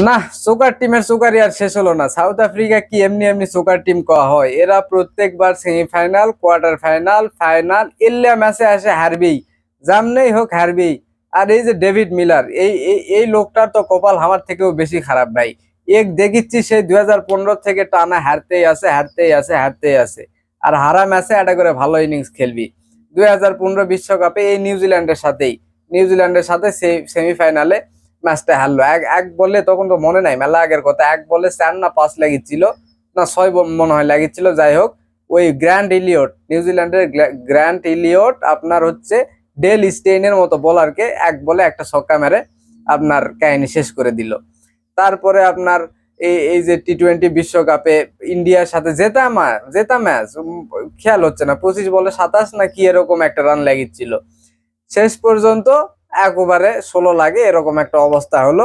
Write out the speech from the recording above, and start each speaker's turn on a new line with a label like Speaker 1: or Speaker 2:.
Speaker 1: না, সুগার টিমের সুগারই আর শেষ হলো না। সাউথ আফ্রিকা কি এমনি এমনি সুগার টিম কওয়া হয়? এরা প্রত্যেকবার সেমিফাইনাল কোয়ার্টার ফাইনাল ফাইনাল এল্লা ম্যাচে আসে হারবেই। জামনেই হোক হারবেই। আর এই যে ডেভিড মিলার, এই, এই- লোকটার তো কপাল আমার থেকেও বেশি খারাপ ভাই। এক দেখিচ্ছি সেই দুই হাজার পনেরো থেকে টানা হারতেই আছে হারতেই আছে হারতেই আছে। আর হারা ম্যাচে একটা করে ভালো ইনিংস খেলবি। দুই বিশ্বকাপে এই নিউজিল্যান্ডের সাথেই। নিউজিল্যান্ডের সাথে সেমিফাইনালে ম্যাচটা হারলো। এক এক বলে তখন তো মনে নাই, মেলা আগের কথা। এক বলে চার না পাঁচ লাগিয়েছিল না ছয় মনে হয় লাগিয়েছিল যাই হোক। ওই গ্র্যান্ড ইলিয়ট নিউজিল্যান্ডের গ্র্যান্ড ইলিয়ট আপনার হচ্ছে ডেল স্টেইনের মতো বোলারকে এক বলে একটা ছক্কা মেরে আপনার কাহিনী শেষ করে দিল। তারপরে আপনার এই এই যে টি টোয়েন্টি বিশ্বকাপে ইন্ডিয়ার সাথে জেতা জেতা ম্যাচ খেয়াল হচ্ছে না। পঁচিশ বলে সাতাশ না কি এরকম একটা রান লাগিয়েছিল শেষ পর্যন্ত একবারে ষোলো লাগে এরকম একটা অবস্থা হলো।